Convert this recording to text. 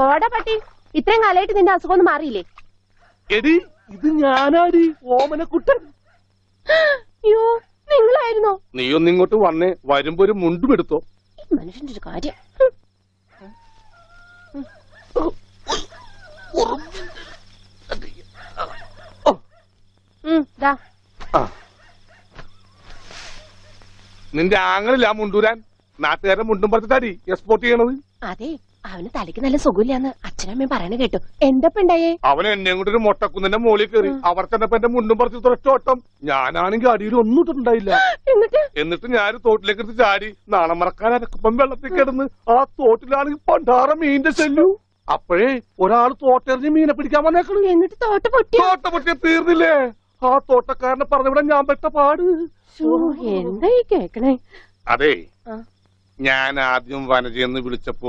പോടാ പട്ടി. ഇത്രയും കാലമായിട്ട് നിന്റെ അസുഖം ഒന്നും മാറിയില്ലേ? എടി ഇത് ഞാനാടി ഓമനക്കുട്ടൻ. അയ്യോ നിങ്ങളായിരുന്നോ? നീ ഒന്ന് ഇങ്ങോട്ട് വന്നേ വരുമ്പോ ഒരു മുണ്ടും എടുത്തോ. ഈ മനുഷ്യന്റെ ഒരു കാര്യം. ഉം, ദാ. ആ. നിന്റെ ആങ്ങളില്ല മുണ്ടൂരാൻ. നാട്ടുകാരെ മുണ്ടും പറിച്ചിട്ടാടി എക്സ്പോർട്ട് ചെയ്യണത്. അതെ. അവന് തലയ്ക്ക് നല്ല സുഖമില്ലാന്ന് അച്ഛനമ്മയും പറയണ കേട്ടു. എന്തപ്പണ്ടായേ അവൻ എന്നെ കൊണ്ട് ഒരു മൊട്ടക്കുന്നിന്റെ മോളിൽ കയറി. അവർ ചെന്നപ്പോ എന്റെ മുണ്ടും പറിച്ച് തുറച്ചോട്ടം ഞാനാണെങ്കിൽ അടിയിൽ ഒന്നും ഇട്ടിട്ടുണ്ടായില്ല. എന്നിട്ട്? എന്നിട്ട് ഞാൻ തോട്ടിലേക്ക് എടുത്ത് ചാടി. നാണം മറക്കാൻ അരക്കുപ്പം വെള്ളത്തിൽ കിടന്ന് ആ തോട്ടിലാണെങ്കിൽ പണ്ടാറ മീനിന്റെ ചെല്ലു അപ്പോഴേ ഒരാൾ തോട്ടെറിഞ്ഞ് മീനെ പിടിക്കാൻ വന്നേക്കണു. എന്നിട്ട് തോട്ട പൊട്ടി തോട്ട പൊട്ടിയ തീർന്നില്ലേ? ആ തോട്ടക്കാരനെ പറഞ്ഞവിടെ ഞാൻ പെട്ട പാട്. എന്തായി കേക്കണേ? അതെ. ഞാൻ ആദ്യം വനജയെന്ന് വിളിച്ചപ്പോ